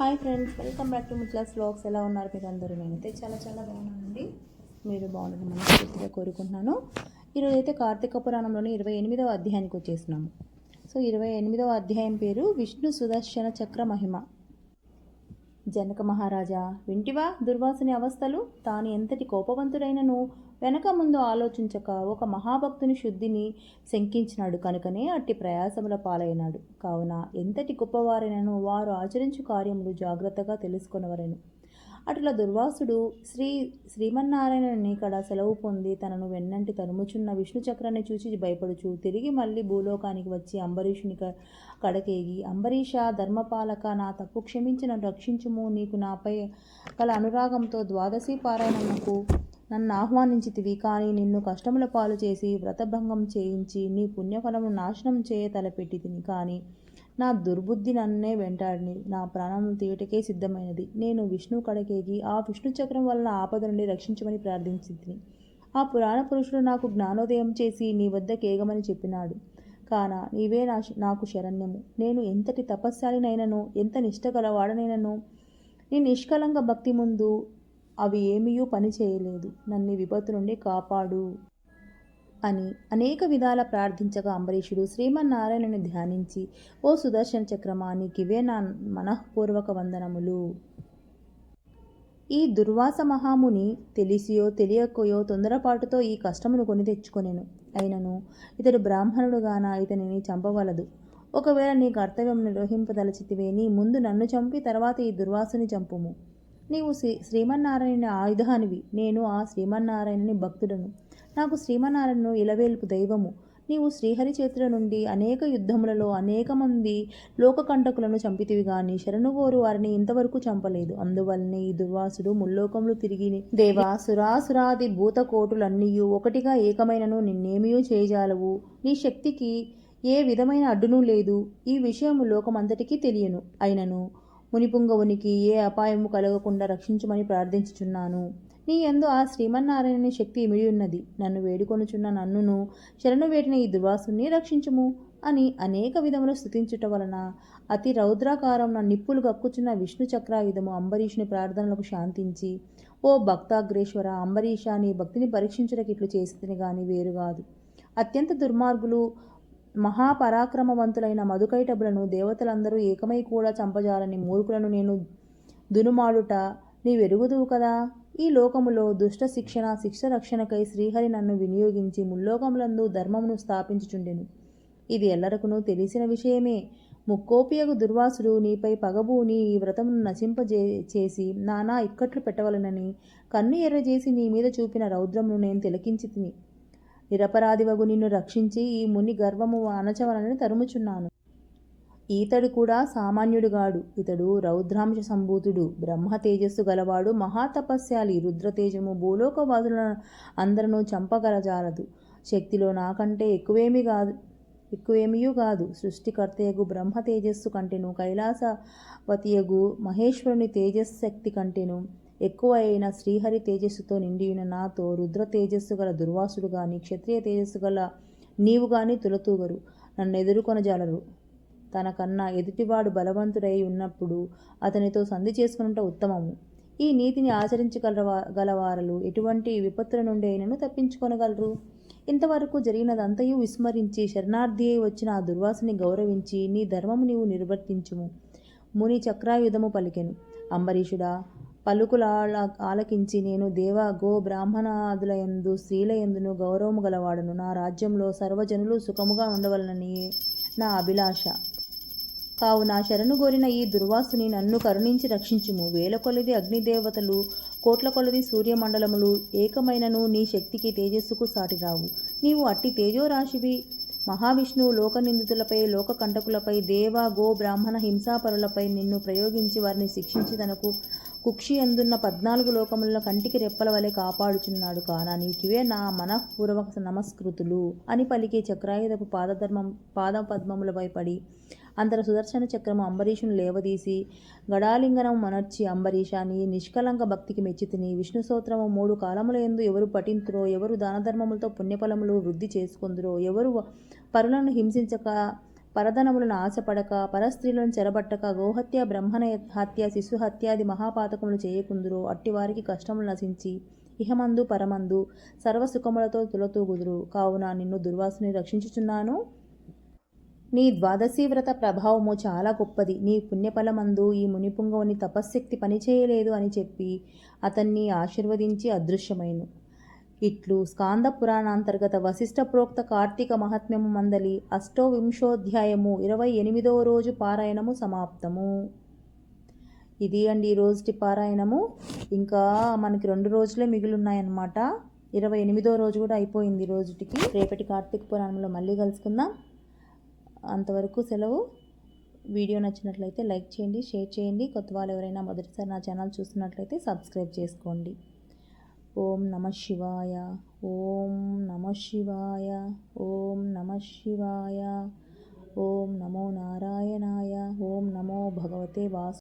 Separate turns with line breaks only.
Hi friends welcome back to Mitlas vlogs ఎలా ఉన్నారు మీరు అందరూ నేనైతే చాలా చాలా బాగున్నానండి. మీరు బాగుండడం మనస్ఫూర్తిగా కోరుకుంటున్నాను. ఈరోజు అయితే కార్తీక పురాణంలోని ఇరవై ఎనిమిదవ అధ్యాయానికి వచ్చేసినాము. సో ఇరవై ఎనిమిదవ అధ్యాయం పేరు విష్ణు సుదర్శన చక్ర మహిమ. జనక మహారాజా వింటివా దుర్వాసుని అవస్థలు? తాను ఎంతటి కోపవంతుడైనను? వెనక ముందు ఆలోచించక ఒక మహాభక్తుని శుద్ధిని శంకించినాడు కనుకనే అట్టి ప్రయాసముల పాలైనాడు. కావున ఎంతటి గొప్పవారైనను వారు ఆచరించు కార్యములు జాగ్రత్తగా తెలుసుకొనవరెను అటుల దుర్వాసుడు శ్రీ శ్రీమన్నారాయణుని కడ సెలవు పొంది తనను వెన్నంటి తరుముచున్న విష్ణు చక్రాన్ని చూచి భయపడుచు తిరిగి మళ్ళీ భూలోకానికి వచ్చి అంబరీషుని క- కడకేగి అంబరీష ధర్మపాలక నా తప్పు క్షమించి నన్ను రక్షించుము నీకు నాపై గల అనురాగంతో ద్వాదశి పారాయణముకు నన్ను ఆహ్వానించితివి కానీ నిన్ను కష్టముల పాలు చేసి వ్రతభంగం చేయించి నీ పుణ్యఫలము నాశనం చేయ తలపెట్టి తిని కానీ నా దుర్బుద్ధి నన్నే వెంటాడిని. నా ప్రాణం తీయటకే సిద్ధమైనది. నేను విష్ణు కడకేగి ఆ విష్ణు చక్రం వలన ఆపద నుండి రక్షించమని ప్రార్థించింది ఆ పురాణ పురుషుడు నాకు జ్ఞానోదయం చేసి నీ వద్ద కేగమని చెప్పినాడు. కాన నీవే నా నాకు శరణ్యము. నేను ఎంతటి తపస్శాలినైనను ఎంత నిష్ఠగలవాడనైనను నీ నిష్కలంక భక్తి ముందు అవి ఏమీయూ పని చేయలేదు. నన్ను విపత్తు నుండి కాపాడు అని అనేక విధాల ప్రార్థించగా అంబరీషుడు శ్రీమన్నారాయణుని ధ్యానించి ఓ సుదర్శన చక్రమా నీకివే నా మనఃపూర్వక వందనములు. ఈ దుర్వాస మహాముని తెలిసియో తెలియకయో తొందరపాటుతో ఈ కష్టమును కొని తెచ్చుకొనెను. అయినను ఇతడు బ్రాహ్మణుడుగాన ఇతనిని చంపవలదు. ఒకవేళ నీ కర్తవ్యం నిర్వహింపదలచితివే నీ ముందు నన్ను చంపి తర్వాత ఈ దుర్వాసుని చంపుము. నీవు శ్రీ శ్రీమన్నారాయణ ఆయుధానివి. నేను ఆ శ్రీమన్నారాయణని భక్తుడను. నాకు శ్రీమన్నారాయణను ఇలవేల్పు దైవము. నీవు శ్రీహరి చేతుల నుండి అనేక యుద్ధములలో అనేక మంది లోకకంటకులను చంపితివి గాని శరణుగోరు వారిని ఇంతవరకు చంపలేదు. అందువల్లనే ఈ దుర్వాసుడు ముల్లోకములు తిరిగి దేవా సురాసురాది భూతకోటులన్నీయు ఒకటిగా ఏకమైనను నిన్నేమియూ చేయజాలవు నీ శక్తికి ఏ విధమైన అడ్డునూ లేదు. ఈ విషయము లోకమంతటికీ తెలియను. అయినను మునిపుంగవునికి ఏ అపాయము కలగకుండా రక్షించమని ప్రార్థించుచున్నాను. నీ యందు ఆ శ్రీమన్నారాయణ శక్తి ఇమిడి ఉన్నది. నన్ను వేడుకొనుచున్న నన్నును శరణు వేటిన ఈ దుర్వాసుని రక్షించుము అని అనేక విధములు స్థుతించుట వలన అతి రౌద్రాకారం నా నిప్పులు కక్కుచున్న విష్ణు చక్రాయుధము అంబరీషుని ప్రార్థనలకు శాంతించి ఓ భక్తాగ్రేశ్వర అంబరీష నీ భక్తిని పరీక్షించుటకి ఇట్లు చేసింది కానీ వేరు కాదు అత్యంత దుర్మార్గులు మహాపరాక్రమవంతులైన మధుకైటబులను దేవతలందరూ ఏకమై కూడా చంపజాలని మూర్ఖులను నేను దునుమాడుట నీవెరుగుదువు కదా? ఈ లోకములో దుష్ట శిక్షణ శిక్ష రక్షణకై శ్రీహరి నన్ను వినియోగించి ముల్లోకములందు ధర్మమును స్థాపించుచుండెను. ఇది ఎల్లరకును తెలిసిన విషయమే. ముక్కోపియగు దుర్వాసుడు నీపై పగబూని ఈ వ్రతమును నశింపజే చేసి నానా ఇక్కట్లు పెట్టవలనని కన్ను ఎర్రజేసి నీ మీద చూపిన రౌద్రమును నేను తిలకించి తిని నిరపరాధివగు నిన్ను రక్షించి ఈ ముని గర్వము అణచవలనని తరుముచున్నాను. ఈతడు కూడా సామాన్యుడుగాడు. ఇతడు రౌద్రాంశ సంభూతుడు. బ్రహ్మ తేజస్సు గలవాడు. మహాతపస్యాలి రుద్రతేజము భూలోకవాదుల అందరూ చంపగలజాలదు. శక్తిలో నాకంటే ఎక్కువేమీ కాదు ఎక్కువేమీయూ కాదు సృష్టికర్తయగు బ్రహ్మ తేజస్సు కంటేను కైలాసవతియగు మహేశ్వరుని తేజశక్తి కంటేను. ఎక్కువ అయిన శ్రీహరి తేజస్సుతో నిండియున్న నాతో రుద్ర తేజస్సు గల దుర్వాసుడు గాని క్షత్రియ తేజస్సు గల నీవు గాని తులతూగరు. నన్ను ఎదుర్కొనజాలరు. తనకన్నా ఎదుటివాడు బలవంతుడై ఉన్నప్పుడు అతనితో సంధి చేసుకునుట ఉత్తమము. ఈ నీతిని ఆచరించగల గలవారలు ఎటువంటి విపత్తుల నుండి అయినను తప్పించుకొనగలరు? ఇంతవరకు జరిగినదంతయు విస్మరించి శరణార్థి అయి వచ్చిన ఆ దుర్వాసుని గౌరవించి నీ ధర్మము నీవు నిర్వర్తించుము. ముని చక్రాయుధము పలికెను. అంబరీషుడా పలుకుల ఆలకించి నేను దేవ గో బ్రాహ్మణాదులయందు స్త్రీలయందును గౌరవము గలవాడను. నా రాజ్యంలో సర్వజనులు సుఖముగా ఉండవలనని నా అభిలాష. కావున శరణు గోరిన ఈ దుర్వాసుని నన్ను కరుణించి రక్షించుము. వేల కొలది అగ్నిదేవతలు కోట్ల కొలది సూర్యమండలములు ఏకమైనను నీ శక్తికి తేజస్సుకు సాటిరావు. నీవు అట్టి తేజోరాశివి. మహావిష్ణువు లోకనిందితులపై లోక కంటకులపై దేవ గో బ్రాహ్మణ హింసాపరులపై నిన్ను ప్రయోగించి వారిని శిక్షించి తనకు కుక్షి ఎందున్న పద్నాలుగు లోకములను కంటికి రెప్పల వలె కాపాడుచున్నాడు కానా. నీకివే నా మనఃపూర్వక నమస్కృతులు అని పలికి చక్రాయుధపు పాదధర్మం పాద పద్మముల పడి అంతర సుదర్శన చక్రము అంబరీషును లేవదీసి గడాలింగనం మనర్చి అంబరీష నీ నిష్కలంక భక్తికి మెచ్చితిని విష్ణు సూత్రము మూడు కాలముల ఎందు ఎవరు పఠింతురో ఎవరు దానధర్మములతో పుణ్యఫలములు వృద్ధి చేసుకుందురో ఎవరు పరులను హింసించక పరధనములను ఆశపడక పరస్త్రీలను చెరబట్టక గోహత్య బ్రహ్మణ హత్య శిశుహత్యాది మహాపాతకములు చేయకుందురో అట్టివారికి కష్టములు నశించి ఇహమందు పరమందు సర్వసుఖములతో తులతూగుదురు. కావున నిన్ను దుర్వాసుని రక్షించుచున్నాను. నీ ద్వాదశీ వ్రత ప్రభావము చాలా గొప్పది. నీ పుణ్యఫలమందు ఈ మునిపుంగవుని తపశ్శక్తి పనిచేయలేదు అని చెప్పి అతన్ని ఆశీర్వదించి అదృశ్యమైను. ఇట్లు స్కాంద పురాణాంతర్గత వశిష్ఠ ప్రోక్త కార్తీక మహాత్మ్యము మందలి అష్టోవింశోధ్యాయము ఇరవై ఎనిమిదవ రోజు పారాయణము సమాప్తము. ఇది అండి ఈ రోజుటి పారాయణము. ఇంకా మనకి రెండు రోజులే మిగిలిన్నాయన్నమాట. ఇరవై ఎనిమిదో రోజు కూడా అయిపోయింది రోజుటికి. రేపటి కార్తీక పురాణంలో మళ్ళీ కలుసుకుందాం. అంతవరకు సెలవు. వీడియో నచ్చినట్లయితే లైక్ చేయండి షేర్ చేయండి. కొత్త వాళ్ళు ఎవరైనా మొదటిసారి నా ఛానల్ చూస్తున్నట్లయితే సబ్స్క్రైబ్ చేసుకోండి. ఓం నమ శివాయ ఓం నమ శివాయ ఓం నమ శివాయ ఓం నమో నారాయణాయ ఓం నమో భగవతే వాసు